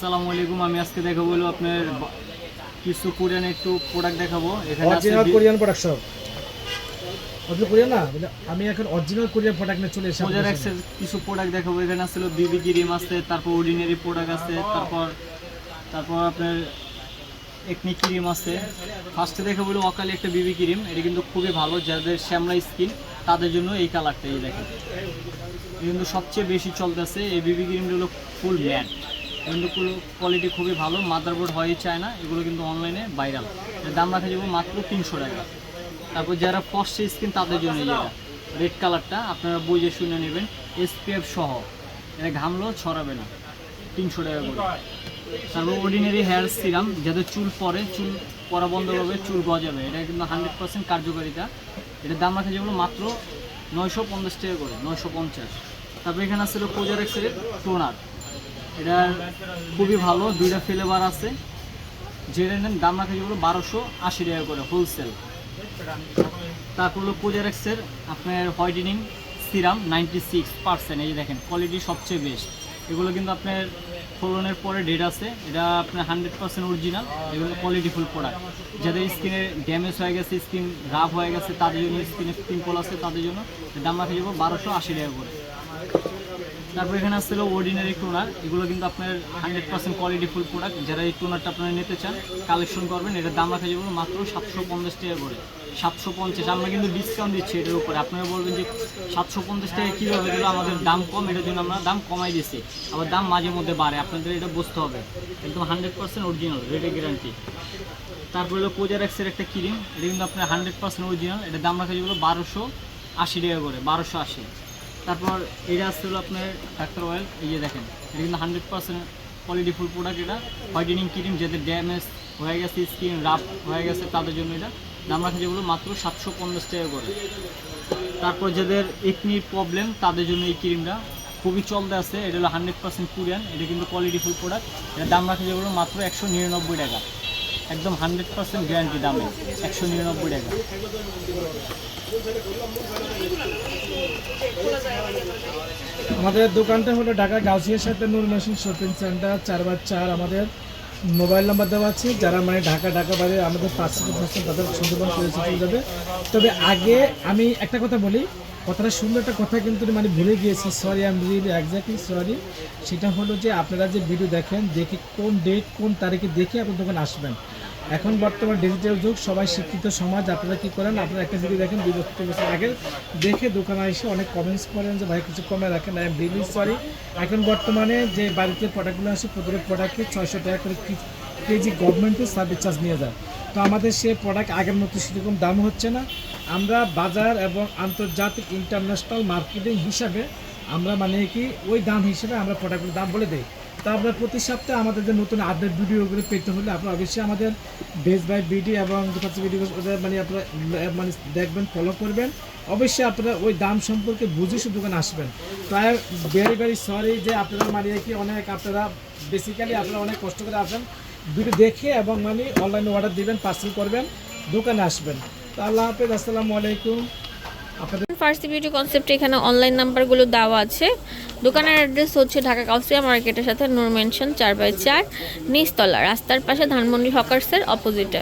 আসসালামু আলাইকুম আমি আজকে দেখাবো হলো আপনার কিছু কোরিয়ান একটু প্রোডাক্ট দেখাবো। এখানে আছে অরিজিনাল কোরিয়ান প্রোডাক্ট সব। অরিজিনাল কোরিয়ান না? আমি এখন অরিজিনাল কোরিয়ান প্রোডাক্ট নিয়ে চলে এসেছি আপনাদের এক্সের কিছু প্রোডাক্ট দেখাবো। এখানে আসলে বিবি ক্রিম আছে তারপর অর্ডিনারি প্রোডাক্ট আছে তারপর তারপর আপনার একনি ক্রিম আছে। ফার্স্টে দেখাবো হলো অকালি একটা বিবি ক্রিম এটা কিন্তু খুবই ভালো যাদের শ্যামলা স্কিন তাদের জন্য এই কালারটা এই দেখেন। কিন্তু সবচেয়ে বেশি চলতেছে এই বিবি ক্রিমটা হলো ফুল ম্যাট কিন্তু কোয়ালিটি খুবই ভালো মাদারবোর্ড হয়ই চায় না এগুলো কিন্তু অনলাইনে ভাইরাল এর দাম রাখা যাবে মাত্র তিনশো টাকা। তারপর যারা ফর্সে স্কিন তাদের জন্য যেটা রেড কালারটা আপনারা বুঝে শুনে নেবেন এসপিএফ সহ। এটা ঘামলেও ছড়াবে না। তিনশো টাকা করে। তারপর অর্ডিনারি হেয়ার সিরাম যাদের চুল পরে, চুল পরা বন্ধ করবে, চুল গজাবে। এটা কিন্তু হান্ড্রেড পার্সেন্ট কার্যকারিতা। এটার দাম রাখা যেগুলো মাত্র নয়শো পঞ্চাশ টাকা করে, নয়শো পঞ্চাশ। তারপর এখানে আছে কোজারেক্সের টোনার এটার খুবই ভালো, দুইটা ফ্লেভার আছে। যেটা নেন, দাম রাখা যেগুলো বারোশো আশি টাকা করে হোলসেল তারপর হলো কোজারেক্সের আপনার whitening serum ninety six percent এই দেখেন কোয়ালিটি সবচেয়ে বেস্ট এগুলো কিন্তু আপনার ফলনের পরে ডেট আছে, এটা আপনার হান্ড্রেড পার্সেন্ট অরিজিনাল এগুলো কোয়ালিটিফুল প্রোডাক্ট যাদের স্কিনে ড্যামেজ হয়ে গেছে স্কিন রাফ হয়ে গেছে, তাদের জন্য স্কিনে পিম্পল আছে, তাদের জন্য দাম রাখা যাব বারোশো আশি টাকা করে। তারপর এখানে আসছিল অর্ডিনারি টোনার এগুলো কিন্তু আপনার hundred percent quality full product যারা এই টোনারটা আপনারা নিতে চান কালেকশন করবেন। এটার দাম রাখা যাবে মাত্র সাতশো পঞ্চাশ টাকা করে। সাতশো পঞ্চাশ। আমরা কিন্তু ডিসকাউন্ট দিচ্ছি এটার উপরে। আপনারা বলবেন যে সাতশো পঞ্চাশ টাকা কীভাবে দিল আমাদের দাম কম, এটার জন্য আমরা দাম কমাই দিচ্ছি। আবার দাম মাঝে মধ্যে বাড়ে। আপনাদের এটা বুঝতে হবে। একদম hundred percent original ready guarantee তারপরে হলো কোজারেক্সের একটা ক্রিম এটা কিন্তু আপনার হান্ড্রেড পার্সেন্ট অরিজিনাল এটার দাম রাখা যেগুলো বারোশো আশি টাকা করে। বারোশো আশি। তারপর এটা আসতে হলো আপনার ডাক্তার অয়েল এই যে দেখেন, এটা কিন্তু hundred percent quality full product এটা। হোয়াইটেনিং ক্রিম যাদের ড্যামেজ হয়ে গেছে স্কিন রাফ হয়ে গেছে, তাদের জন্য এটা। দাম রাখা যেগুলো মাত্র সাতশো পঞ্চাশ টাকা করে। তারপর যাদের একনির প্রবলেম তাদের জন্য এই ক্রিমটা খুবই চলতে আছে। এটা হলো হান্ড্রেড পার্সেন্ট কোরিয়ান এটা কিন্তু কোয়ালিটি ফুল প্রোডাক্ট এটার দাম রাখা যেগুলো মাত্র একশো নিরানব্বই টাকা। একদম হান্ড্রেড পার্সেন্ট গ্যারান্টি দামে, একশো নিরানব্বই টাকা। আমাদের দোকানটা হলো ঢাকা গাউসিয়ার সাথে নূর মেশিন শপিং সেন্টার, চার বার চার আমাদের মোবাইল নাম্বার দেওয়া আছে। যারা মানে ঢাকা ঢাকা বাইরে আমাদের পাঁচশো তাদের সুন্দরবন করে চলে যাবে। তবে আগে আমি একটা কথা বলি, কথাটা সুন্দর একটা কথা কিন্তু মানে ভুলে গিয়েছি। সরি আমি রিয়েলি এক্স্যাক্টলি সরি সেটা হলো যে আপনারা যে ভিডিও দেখেন, দেখে কোন ডেট কোন তারিখে দেখে আপনার দোকান আসবেন। এখন বর্তমান ডিজিটাল যুগ, সবাই শিক্ষিত সমাজ, আপনারা কি করেন? আপনারা একটা ভিডিও দেখেন, দুই বছর বছর আগে দেখে দোকানে এসে অনেক কমেন্টস করেন যে, ভাই, কিছু কমে রাখেন আই এম রিয়েলি সরি এখন বর্তমানে যে বাড়িতে প্রোডাক্টগুলো আসে প্রত্যেক প্রোডাক্টে ছয়শো টাকা করে কেজি গভর্নমেন্টের সার্ভিস চার্জ নিয়ে যায়। তো আমাদের সে প্রোডাক্ট আগের মতো সেরকম দাম হচ্ছে না। আমরা বাজার এবং আন্তর্জাতিক ইন্টারন্যাশনাল মার্কেটিং হিসাবে আমরা মানে কি, ওই দাম হিসেবে আমরা প্রোডাক্টের দাম বলে দিই। তা আমরা প্রতি সপ্তাহে আমাদের যে নতুন আপডেট ভিডিওগুলো পেতে হলে আপনারা অবশ্যই আমাদের বেস বাই বিডি এবং ভিডিও মানে আপনারা মানে দেখবেন ফলো করবেন। অবশ্যই আপনারা ওই দাম সম্পর্কে বুঝে শুধু দোকানে আসবেন। প্রায় ভেরি ভেরি সরি যে আপনারা মানে কি অনেক আপনারা বেসিক্যালি আপনারা অনেক কষ্ট করে আসেন। ভিডিও দেখে এবং মানে অনলাইনে অর্ডার দিবেন পার্সেল করবেন, দোকানে আসবেন। তো আল্লাহ হাফেজ, আসসালামু আলাইকুম। ফার্সি বিউটি কনসেপ্টে এখানে অনলাইন নাম্বারগুলো দেওয়া আছে। দোকানের অ্যাড্রেস হচ্ছে ঢাকা কাউসিয়া মার্কেটের সাথে নূর মেনশন চার বাই চার, নিচতলা, রাস্তার পাশে ধানমন্ডি হকার্সের অপোজিটে